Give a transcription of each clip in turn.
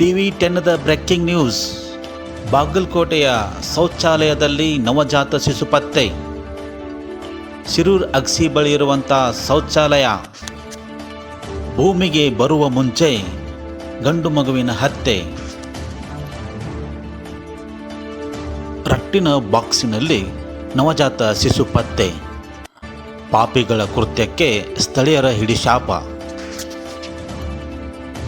TV ಟೆನ್ದ breaking news. ಬಾಗಲಕೋಟೆಯ ಶೌಚಾಲಯದಲ್ಲಿ ನವಜಾತ ಶಿಶು ಪತ್ತೆ. ಶಿರೂರ್ ಅಗ್ಸಿ ಬಳಿ ಇರುವಂಥ ಶೌಚಾಲಯ. ಭೂಮಿಗೆ ಬರುವ ಮುಂಚೆ ಗಂಡು ಮಗುವಿನ ಹತ್ಯೆ. ರಟ್ಟಿನ ಬಾಕ್ಸಿನಲ್ಲಿ ನವಜಾತ ಶಿಶು ಪತ್ತೆ. ಪಾಪಿಗಳ ಕೃತ್ಯಕ್ಕೆ ಸ್ಥಳೀಯರ ಹಿಡಿಶಾಪ.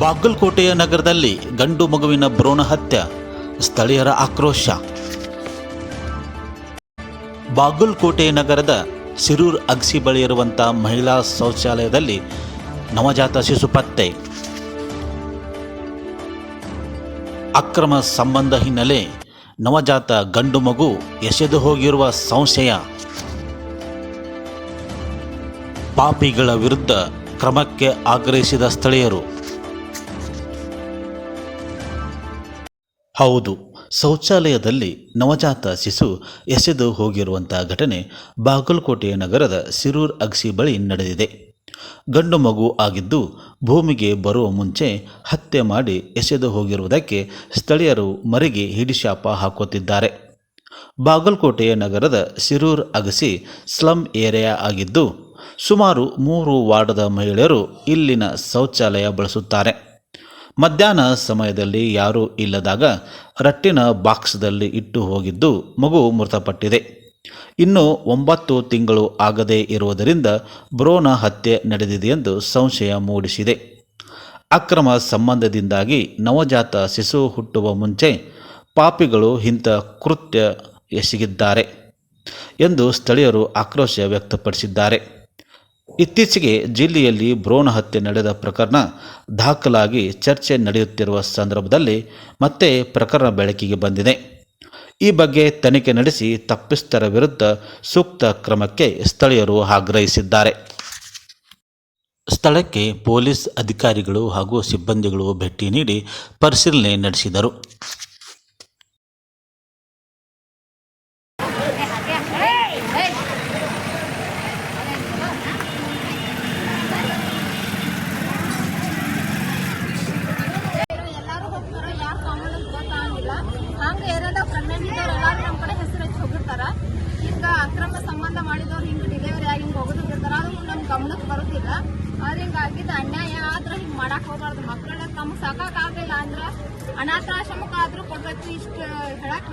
ಬಾಗಲಕೋಟೆಯ ನಗರದಲ್ಲಿ ಗಂಡು ಮಗುವಿನ ಭ್ರೂಣ ಹತ್ಯೆ, ಸ್ಥಳೀಯರ ಆಕ್ರೋಶ. ಬಾಗಲಕೋಟೆ ನಗರದ ಸಿರೂರ್ ಅಗ್ಸಿ ಬಳಿ ಇರುವಂಥ ಮಹಿಳಾ ಶೌಚಾಲಯದಲ್ಲಿ ನವಜಾತ ಶಿಶು ಪತ್ತೆ. ಅಕ್ರಮ ಸಂಬಂಧ ಹಿನ್ನೆಲೆ ನವಜಾತ ಗಂಡು ಮಗು ಎಸೆದು ಹೋಗಿರುವ ಸಂಶಯ. ಪಾಪಿಗಳ ವಿರುದ್ಧ ಕ್ರಮಕ್ಕೆ ಆಗ್ರಹಿಸಿದ ಸ್ಥಳೀಯರು. ಹೌದು, ಶೌಚಾಲಯದಲ್ಲಿ ನವಜಾತ ಶಿಶು ಎಸೆದು ಹೋಗಿರುವಂಥ ಘಟನೆ ಬಾಗಲಕೋಟೆ ನಗರದ ಸಿರೂರ್ ಅಗ್ಸಿ ಬಳಿ ನಡೆದಿದೆ. ಗಂಡು ಮಗು ಆಗಿದ್ದು ಭೂಮಿಗೆ ಬರುವ ಮುಂಚೆ ಹತ್ಯೆ ಮಾಡಿ ಎಸೆದು ಹೋಗಿರುವುದಕ್ಕೆ ಸ್ಥಳೀಯರು ಮರಿಗೆ ಹಿಡಿಶಾಪ ಹಾಕುತ್ತಿದ್ದಾರೆ. ಬಾಗಲಕೋಟೆಯ ನಗರದ ಸಿರೂರ್ ಅಗಸಿ ಸ್ಲಮ್ ಏರಿಯಾ ಆಗಿದ್ದು ಸುಮಾರು ಮೂರು ವಾರ್ಡದ ಮಹಿಳೆಯರು ಇಲ್ಲಿನ ಶೌಚಾಲಯ ಬಳಸುತ್ತಾರೆ. ಮಧ್ಯಾಹ್ನ ಸಮಯದಲ್ಲಿ ಯಾರೂ ಇಲ್ಲದಾಗ ರಟ್ಟಿನ ಬಾಕ್ಸ್ದಲ್ಲಿ ಇಟ್ಟು ಹೋಗಿದ್ದು ಮಗು ಮೃತಪಟ್ಟಿದೆ. ಇನ್ನು ಒಂಬತ್ತು ತಿಂಗಳು ಆಗದೇ ಇರುವುದರಿಂದ ಬ್ರೋನ ಹತ್ಯೆ ನಡೆದಿದೆ ಎಂದು ಸಂಶಯ ಮೂಡಿಸಿದೆ. ಅಕ್ರಮ ಸಂಬಂಧದಿಂದಾಗಿ ನವಜಾತ ಶಿಶು ಹುಟ್ಟುವ ಮುಂಚೆ ಪಾಪಿಗಳು ಇಂಥ ಕೃತ್ಯ ಎಸಗಿದ್ದಾರೆ ಎಂದು ಸ್ಥಳೀಯರು ಆಕ್ರೋಶ ವ್ಯಕ್ತಪಡಿಸಿದ್ದಾರೆ. ಇತ್ತೀಚೆಗೆ ಜಿಲ್ಲೆಯಲ್ಲಿ ಭ್ರೂಣ ಹತ್ಯೆ ನಡೆದ ಪ್ರಕರಣ ದಾಖಲಾಗಿ ಚರ್ಚೆ ನಡೆಯುತ್ತಿರುವ ಸಂದರ್ಭದಲ್ಲಿ ಮತ್ತೆ ಪ್ರಕರಣ ಬೆಳಕಿಗೆ ಬಂದಿದೆ. ಈ ಬಗ್ಗೆ ತನಿಖೆ ನಡೆಸಿ ತಪ್ಪಿಸ್ಥರ ವಿರುದ್ಧ ಸೂಕ್ತ ಕ್ರಮಕ್ಕೆ ಸ್ಥಳೀಯರು ಆಗ್ರಹಿಸಿದ್ದಾರೆ. ಸ್ಥಳಕ್ಕೆ ಪೊಲೀಸ್ ಅಧಿಕಾರಿಗಳು ಹಾಗೂ ಸಿಬ್ಬಂದಿಗಳು ಭೇಟಿ ನೀಡಿ ಪರಿಶೀಲನೆ ನಡೆಸಿದರು. ಹಿಂಗ ಆಗಿದ್ದ ಅನ್ಯಾಯ ಆದ್ರೆ ಹಿಂಗ್ ಮಾಡಕ್ ಹೋಗ್ಬಾರ್ದು. ಮಕ್ಕಳನ್ನ ತಮ್ಮ ಸಾಕಾಕ್ ಆಗ್ಲಿಲ್ಲ ಅಂದ್ರೆ ಅನಾಥಾಶ್ರಮಕ್ಕೆ ಆದ್ರೂ ಕೊಡ್ಬೇಕು. ಇಷ್ಟು ಹೇಳಕ್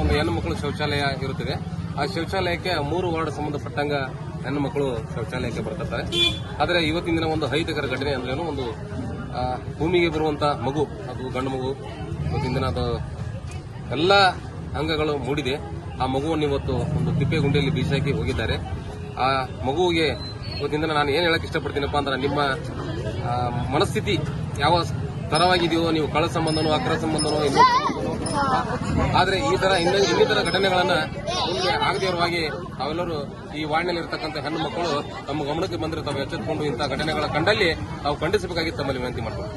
ಒಂದು ಹೆಣ್ಣು ಮಕ್ಕಳು ಶೌಚಾಲಯ ಇರುತ್ತದೆ. ಆ ಶೌಚಾಲಯಕ್ಕೆ ಮೂರು ವಾರ್ಡ್ ಸಂಬಂಧಪಟ್ಟಂಗ ಹೆಣ್ಣು ಮಕ್ಕಳು ಶೌಚಾಲಯಕ್ಕೆ ಬರ್ತಿರ್ತಾರೆ ಆದರೆ ಇವತ್ತಿನ ದಿನ ಒಂದು ಅಹಿತಕರ ಘಟನೆ ಅಂದ್ರೆ ಒಂದು ಭೂಮಿಗೆ ಬರುವಂತ ಮಗು, ಅದು ಗಂಡು ಮಗು, ಇವತ್ತಿನ ದಿನ ಅದು ಎಲ್ಲ ಅಂಗಗಳು ಮೂಡಿದೆ. ಆ ಮಗುವನ್ನು ಇವತ್ತು ಒಂದು ತಿಪ್ಪೆ ಗುಂಡಿಯಲ್ಲಿ ಬೀಸಾಕಿ ಹೋಗಿದ್ದಾರೆ. ಆ ಮಗುವಿಗೆ ಇವತ್ತಿಂದ ನಾನು ಏನು ಹೇಳಕ್ ಇಷ್ಟಪಡ್ತೀನಪ್ಪ ಅಂದ್ರೆ ನಿಮ್ಮ ಮನಸ್ಥಿತಿ ಯಾವ ತರವಾಗಿದೆಯೋ, ನೀವು ಕಳ ಸಂಬಂಧನೋ, ಅಕ್ರ ಸಂಬಂಧನೋ ಇನ್ನೂ ಆದ್ರೆ ಈ ತರ ಇನ್ನೊಂದು ಇನ್ನಿತರ ಘಟನೆಗಳನ್ನ ಮುಂದೆ ತಾವೆಲ್ಲರೂ ಈ ವಾರ್ಡ್ನಲ್ಲಿ ಇರತಕ್ಕಂಥ ಹೆಣ್ಣು ಮಕ್ಕಳು ತಮ್ಮ ಗಮನಕ್ಕೆ ಬಂದಿರ್ತಾವೆ ತಾವು ಎಚ್ಚೆತ್ಕೊಂಡು ಇಂತಹ ಘಟನೆಗಳ ಕಂಡಲ್ಲಿ ತಾವು ಖಂಡಿಸಬೇಕಾಗಿ ತಮ್ಮಲ್ಲಿ ವಿನಂತಿ ಮಾಡ್ತಾರೆ